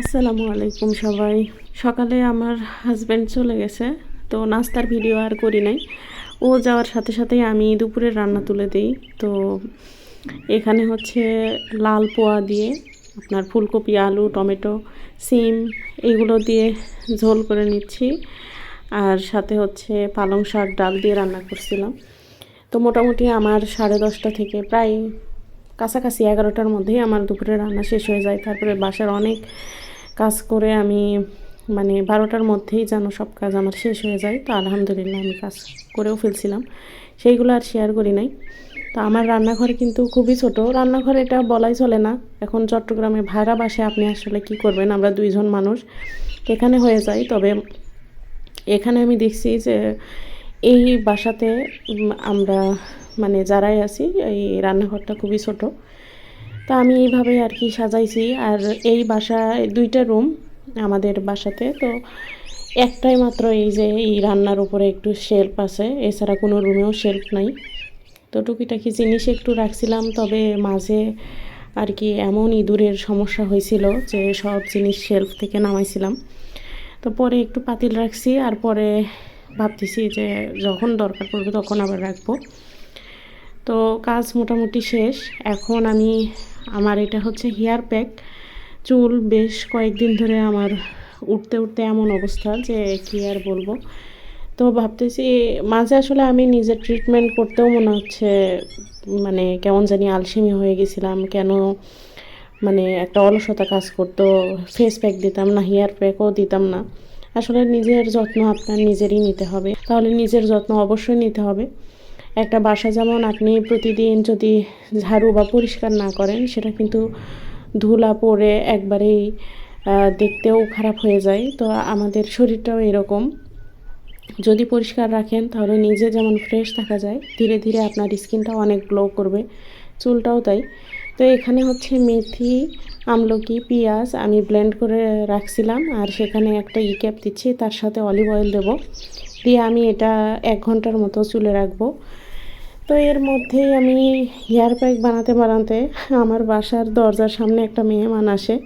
আসসালামু আলাইকুম সবাই। সকালে আমার হাজব্যান্ড চলে গেছে, তো নাস্তার ভিডিও আর করি নাই। ও যাওয়ার সাথে সাথেই আমি দুপুরের রান্না তুলে দিই। তো এখানে হচ্ছে লাল পোয়া দিয়ে আপনার ফুলকপি, আলু, টমেটো, সিম এগুলো দিয়ে ঝোল করে নিচ্ছি। আর সাথে হচ্ছে পালং শাক ডাল দিয়ে রান্না করছিলাম। তো মোটামুটি আমার সাড়ে দশটা থেকে প্রায় কাছাকাছি এগারোটার মধ্যেই আমার দুপুরে রান্না শেষ হয়ে যায়। তারপরে বাসার অনেক কাজ করে আমি মানে বারোটার মধ্যেই যেন সব কাজ আমার শেষ হয়ে যায়। তো আলহামদুলিল্লাহ আমি কাজ করেও ফেলছিলাম। সেইগুলো আর শেয়ার করি নাই। তো আমার রান্নাঘর কিন্তু খুবই ছোট। রান্নাঘর এটা বলাই চলে না। এখন চট্টগ্রামে ভাড়া বাসে আপনি আসলে কি করবেন? আমরা দুইজন মানুষ। এখানে হয়ে যায়। তবে এখানে আমি দেখছি যে এই বাসাতে আমরা মানে যারাই আছি, এই রান্নাঘরটা খুবই ছোট। তা আমি এইভাবে আর কি সাজাইছি। আর এই বাসায় দুইটা রুম আমাদের বাসাতে। তো একটাই মাত্র এই যে এই রান্নার উপরে একটু শেল্ফ আছে। এছাড়া কোনো রুমেও শেল্ফ নাই। তো টুকিটাকি জিনিস একটু রাখছিলাম, তবে মাঝে আর কি এমন ইঁদুরের সমস্যা হয়েছিল যে সব জিনিস শেলফ থেকে নামাইছিলাম। তো পরে একটু পাতিল রাখছি, আর পরে ভাবতেছি যে যখন দরকার পড়বে তখন আবার রাখব। তো কাজ মোটামুটি শেষ। এখন আমি আমার এটা হচ্ছে হেয়ার প্যাক। চুল বেশ কয়েকদিন ধরে আমার উঠতে উঠতে এমন অবস্থা যে কী আর বলব। তো ভাবতেছি মাঝে আসলে আমি নিজের ট্রিটমেন্ট করতেও মনে হচ্ছে মানে কেমন জানি আলসেমি হয়ে গেছিলাম। কেন মানে একটা অলসতা কাজ করতো। ফেস প্যাক দিতাম না, হেয়ার প্যাকও দিতাম না। আসলে নিজের যত্ন আপনার নিজেরই নিতে হবে। তাহলে নিজের যত্ন অবশ্যই নিতে হবে। একটা বাসা যেমন আপনি প্রতিদিন যদি ঝাড়ু বা পরিষ্কার না করেন, সেটা কিন্তু ধুলা পরে একবারেই দেখতেও খারাপ হয়ে যায়। তো আমাদের শরীরটাও এরকম। যদি পরিষ্কার রাখেন, তাহলে নিজে যেমন ফ্রেশ থাকা যায়, ধীরে ধীরে আপনার স্কিনটাও অনেক গ্লো করবে। চুলটাও তাই। তো এখানে হচ্ছে মেথি আমলকি, পেঁয়াজ আমি ব্লেন্ড করে রাখছিলাম আর সেখানে একটা ই ক্যাপ দিচ্ছি, তার সাথে অলিভ অয়েল দেবো। দিয়ে আমি এটা এক ঘণ্টার মতো চুলে রাখব। তো এর মধ্যেই আমি হেয়ার প্যাক বানাতে বানাতে আমার বাসার দরজার সামনে একটা মেহমান আসে।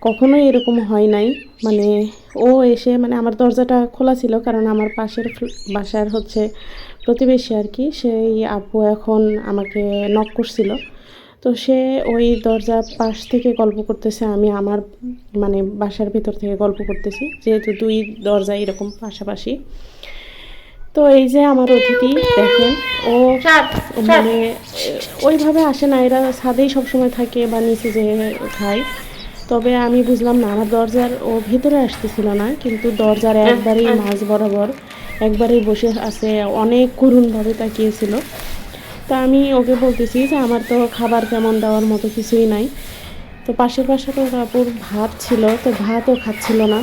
কখনোই এরকম হয় নাই। মানে ও এসে মানে আমার দরজাটা খোলা ছিল কারণ আমার পাশের বাসার হচ্ছে প্রতিবেশী আর কি। সেই আপু এখন আমাকে নক করছিল। তো সে ওই দরজা পাশ থেকে গল্প করতেছে আমি আমার মানে বাসার ভিতর থেকে গল্প করতেছি যেহেতু দুই দরজা এরকম পাশাপাশি। তো এই যে আমার অতিথি দেখেন ও মানে ওইভাবে আসে না এরা ছাদেই সবসময় থাকে বা নিচে যে খায়। তবে আমি বুঝলাম না আমার দরজার ও ভিতরে আসতেছিল না কিন্তু দরজার একবারেই মাঝ বরাবর একবারেই বসে আছে অনেক করুণভাবে তাকিয়েছিল। তো আমি ওকে বলতেছি যে আমার তো খাবার কেমন দেওয়ার মতো কিছুই নাই। তো পাশের পাশের ওর আপুর ভাত ছিল, তো ভাতও খাচ্ছিল না।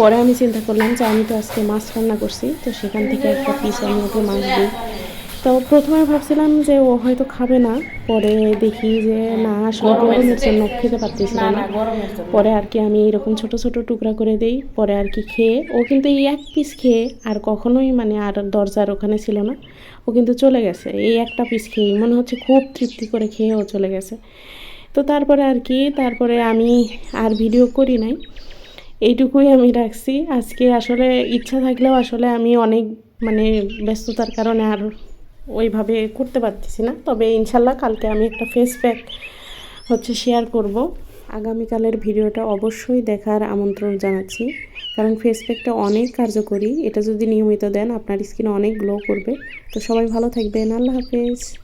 পরে আমি চিন্তা করলাম যে আমি তো আজকে মাছ রান্না করছি, তো সেখান থেকে একটা পিস আমি ওকে মাছ দিই। তো প্রথমে ভাবছিলাম যে ও হয়তো খাবে না। পরে দেখি যে না আসলে গরমের জন্য খেতে পারতেছিল না পরে আর কি আমি এরকম ছোট ছোট টুকরা করে দেই। পরে আর কি খেয়ে ও কিন্তু এই এক পিস খেয়ে আর কখনোই মানে আর দরজার ওখানে ছিল না। ও কিন্তু চলে গেছে এই একটা পিস খেয়ে মনে হচ্ছে খুব তৃপ্তি করে খেয়ে ও চলে গেছে। তো তারপরে আর কি তারপরে আমি আর ভিডিও করি নাই। এইটুকুই আমি রাখছি। আজকে আসলে ইচ্ছা থাকলেও আসলে আমি অনেক মানে ব্যস্ততার কারণে আর ওইভাবে করতে পারতেছি না। তবে ইনশাল্লাহ কালকে আমি একটা ফেস প্যাক হচ্ছে শেয়ার করব। আগামীকালের ভিডিওটা অবশ্যই দেখার আমন্ত্রণ জানাচ্ছি। কারণ ফেস প্যাকটা অনেক কার্যকরী। এটা যদি নিয়মিত দেন আপনার স্কিন অনেক গ্লো করবে। তো সবাই ভালো থাকবেন। আল্লাহ হাফেজ।